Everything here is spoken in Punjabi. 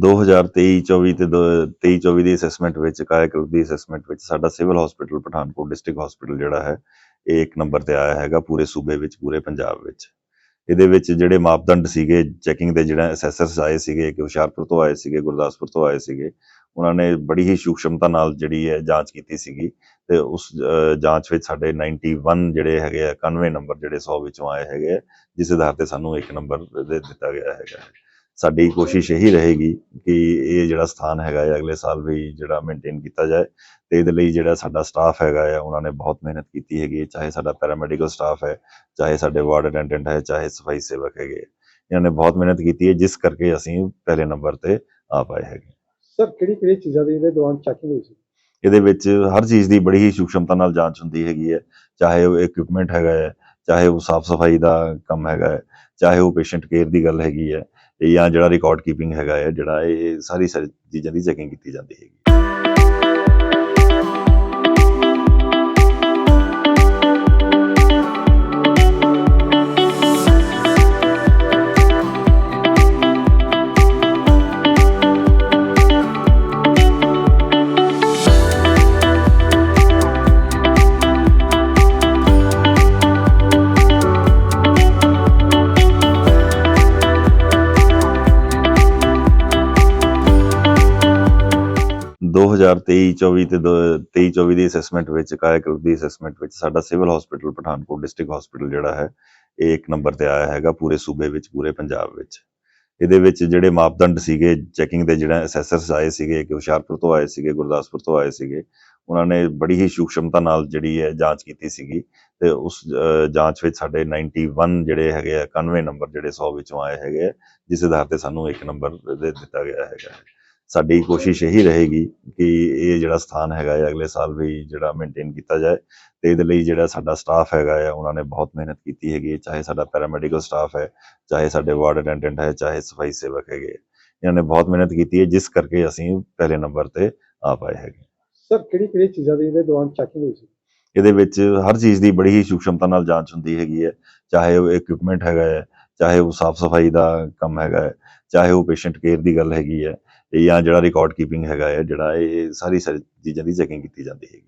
2023-24 ਤੇ 23-24 ਦੀ ਅਸੈਸਮੈਂਟ ਵਿੱਚ ਕਾਇਕਲਪ ਦੀ ਅਸੈਸਮੈਂਟ ਵਿੱਚ ਸਾਡਾ civil hospital Pathankot district hospital ਜਿਹੜਾ ਹੈ ਇਹ ਇੱਕ ਨੰਬਰ ਤੇ ਆਇਆ ਹੈਗਾ ਪੂਰੇ ਸੂਬੇ ਵਿੱਚ ਪੂਰੇ ਪੰਜਾਬ ਵਿੱਚ। ਇਹਦੇ ਵਿੱਚ ਜਿਹੜੇ ਮਾਪਦੰਡ ਸੀਗੇ ਚੈਕਿੰਗ ਦੇ ਜਿਹੜਾ ਅਸੈਸਰਸ ਆਏ ਸੀਗੇ ਕਿ ਹੁਸ਼ਿਆਰਪੁਰ ਤੋਂ ਆਏ ਸੀਗੇ ਗੁਰਦਾਸਪੁਰ ਤੋਂ ਆਏ ਸੀਗੇ ਉਹਨਾਂ ਨੇ ਬੜੀ ਹੀ ਸੂਖਸ਼ਮਤਾ ਨਾਲ ਜਿਹੜੀ ਹੈ ਜਾਂਚ ਕੀਤੀ ਸੀਗੀ ਤੇ ਉਸ ਜਾਂਚ ਵਿੱਚ ਸਾਡੇ 91 ਜਿਹੜੇ ਹੈਗੇ ਆ 91 ਨੰਬਰ ਜਿਹੜੇ 100 ਵਿੱਚੋਂ ਆਏ ਹੈਗੇ ਆ, ਜਿਸ ਆਧਾਰ ਤੇ ਸਾਨੂੰ ਇੱਕ ਨੰਬਰ ਦੇ ਦਿੱਤਾ ਗਿਆ ਹੈਗਾ ਸਾਡੀ ਕੋਸ਼ਿਸ਼ ਇਹੀ ਰਹੇਗੀ ਕਿ ਇਹ ਜਿਹੜਾ ਸਥਾਨ ਹੈਗਾ ਹੈ ਅਗਲੇ ਸਾਲ ਵੀ ਜਿਹੜਾ ਮੇਨਟੇਨ ਕੀਤਾ ਜਾਏ ਤੇ ਇਹਦੇ ਲਈ ਜਿਹੜਾ ਸਾਡਾ ਸਟਾਫ ਹੈਗਾ ਹੈ ਉਹਨਾਂ ਨੇ ਬਹੁਤ ਮਿਹਨਤ ਕੀਤੀ ਹੈਗੀ ਹੈ ਚਾਹੇ ਸਾਡਾ ਪੈਰਾਮੈਡੀਕਲ ਸਟਾਫ ਹੈ ਚਾਹੇ ਸਾਡੇ ਵਾਰਡ ਅਟੈਂਡੈਂਟ ਹੈ ਚਾਹੇ ਸਫ਼ਾਈ ਸੇਵਕ ਹੈਗੇ ਇਹਨਾਂ ਨੇ ਬਹੁਤ ਮਿਹਨਤ ਕੀਤੀ ਹੈ ਜਿਸ ਕਰਕੇ ਅਸੀਂ ਪਹਿਲੇ ਨੰਬਰ ਤੇ ਆ ਪਾਏ ਹੈਗੇ ਸਰ ਕਿਹੜੀ ਕਿਹੜੀ ਚੀਜ਼ਾਂ ਦੀ ਇਹਦੇ ਦੌਰਾਨ ਚੈਕਿੰਗ ਹੋਈ ਸੀ? ਇਹਦੇ ਵਿੱਚ ਹਰ ਚੀਜ਼ ਦੀ ਬੜੀ ਹੀ ਸੂਖਸ਼ਮਤਾ ਨਾਲ ਜਾਂਚ ਹੁੰਦੀ ਹੈਗੀ ਹੈ ਚਾਹੇ ਉਹ ਇਕਵਿਪਮੈਂਟ ਹੈਗਾ ਹੈ ਚਾਹੇ ਉਹ ਸਾਫ਼ ਸਫ਼ਾਈ ਦਾ ਕੰਮ ਹੈਗਾ ਹੈ ਚਾਹੇ ਉਹ ਪੇਸ਼ੈਂਟ ਕੇਅਰ ਦੀ ਗੱਲ ਹੈਗੀ ਹੈ ਜਾਂ ਜਿਹੜਾ ਰਿਕਾਰਡ ਕੀਪਿੰਗ ਹੈਗਾ ਹੈ, ਜਿਹੜਾ ਇਹ ਸਾਰੀ ਸਾਰੀ ਚੀਜ਼ਾਂ ਦੀ ਚੈਕਿੰਗ ਕੀਤੀ ਜਾਂਦੀ ਹੈਗੀ 2023-24 ਤੇ 23-24 ਦੀ ਅਸੈਸਮੈਂਟ ਵਿੱਚ ਕਾਇਕਲਪ ਦੀ ਅਸੈਸਮੈਂਟ ਵਿੱਚ ਸਾਡਾ civil hospital Pathankot district hospital ਜਿਹੜਾ ਹੈ ਇਹ ਇੱਕ ਨੰਬਰ ਤੇ ਆਇਆ ਹੈਗਾ ਪੂਰੇ ਸੂਬੇ ਵਿੱਚ ਪੂਰੇ ਪੰਜਾਬ ਵਿੱਚ। ਇਹਦੇ ਵਿੱਚ ਜਿਹੜੇ ਮਾਪਦੰਡ ਸੀਗੇ ਚੈਕਿੰਗ ਦੇ ਜਿਹੜਾ ਅਸੈਸਰਸ ਆਏ ਸੀਗੇ ਕਿ ਹੁਸ਼ਿਆਰਪੁਰ ਤੋਂ ਆਏ ਸੀਗੇ ਗੁਰਦਾਸਪੁਰ ਤੋਂ ਆਏ ਸੀਗੇ ਉਹਨਾਂ ਨੇ ਬੜੀ ਹੀ ਸੂਖਸ਼ਮਤਾ ਨਾਲ ਜਿਹੜੀ ਹੈ ਜਾਂਚ ਕੀਤੀ ਸੀਗੀ ਤੇ ਉਸ ਜਾਂਚ ਵਿੱਚ ਸਾਡੇ 91 ਜਿਹੜੇ ਹੈਗੇ ਆ 91 ਨੰਬਰ ਜਿਹੜੇ 100 ਵਿੱਚੋਂ ਆਏ ਹੈਗੇ ਆ, ਜਿਸ ਆਧਾਰ ਤੇ ਸਾਨੂੰ ਇੱਕ ਨੰਬਰ ਦੇ ਦਿੱਤਾ ਗਿਆ ਹੈਗਾ। ਸਾਡੀ ਕੋਸ਼ਿਸ਼ ਇਹੀ ਰਹੇਗੀ ਕਿ ਇਹ ਜਿਹੜਾ ਸਥਾਨ ਹੈਗਾ ਹੈ ਅਗਲੇ ਸਾਲ ਵੀ ਜਿਹੜਾ ਮੇਨਟੇਨ ਕੀਤਾ ਜਾਏ ਤੇ ਇਹਦੇ ਲਈ ਜਿਹੜਾ ਸਾਡਾ ਸਟਾਫ ਹੈਗਾ ਹੈ ਉਹਨਾਂ ਨੇ ਬਹੁਤ ਮਿਹਨਤ ਕੀਤੀ ਹੈਗੀ ਚਾਹੇ ਸਾਡਾ ਪੈਰਾਮੈਡੀਕਲ ਸਟਾਫ ਹੈ ਚਾਹੇ ਸਾਡੇ ਵਾਰਡ ਅਟੈਂਡੈਂਟ ਹੈ ਚਾਹੇ ਸਫ਼ਾਈ ਸੇਵਕ ਹੈਗੇ ਇਹਨਾਂ ਨੇ ਬਹੁਤ ਮਿਹਨਤ ਕੀਤੀ ਹੈ ਜਿਸ ਕਰਕੇ ਅਸੀਂ ਪਹਿਲੇ ਨੰਬਰ ਤੇ ਆ ਪਾਏ ਹੈਗੇ ਸਰ ਕਿਹੜੀ ਕਿਹੜੀ ਚੀਜ਼ਾਂ ਦੀ ਇਹਦੇ ਦੌਰਾਨ ਚੈਕਿੰਗ ਹੋਈ ਸੀ? ਇਹਦੇ ਵਿੱਚ ਹਰ ਚੀਜ਼ ਦੀ ਬੜੀ ਹੀ ਸੂਖਸ਼ਮਤਾ ਨਾਲ ਜਾਂਚ ਹੁੰਦੀ ਹੈਗੀ ਹੈ ਚਾਹੇ ਉਹ ਇਕਵਿਪਮੈਂਟ ਹੈਗਾ ਹੈ ਚਾਹੇ ਉਹ ਸਾਫ਼ ਸਫ਼ਾਈ ਦਾ ਕੰਮ ਹੈਗਾ ਹੈ ਚਾਹੇ ਉਹ ਪੇਸ਼ੈਂਟ ਕੇਅਰ ਦੀ ਗੱਲ ਹੈਗੀ ਹੈ ਜਾਂ ਜਿਹੜਾ ਰਿਕਾਰਡ ਕੀਪਿੰਗ ਹੈਗਾ ਹੈ, ਜਿਹੜਾ ਇਹ ਸਾਰੀ ਸਾਰੀ ਚੀਜ਼ਾਂ ਦੀ ਚੈਕਿੰਗ ਕੀਤੀ ਜਾਂਦੀ ਹੈਗੀ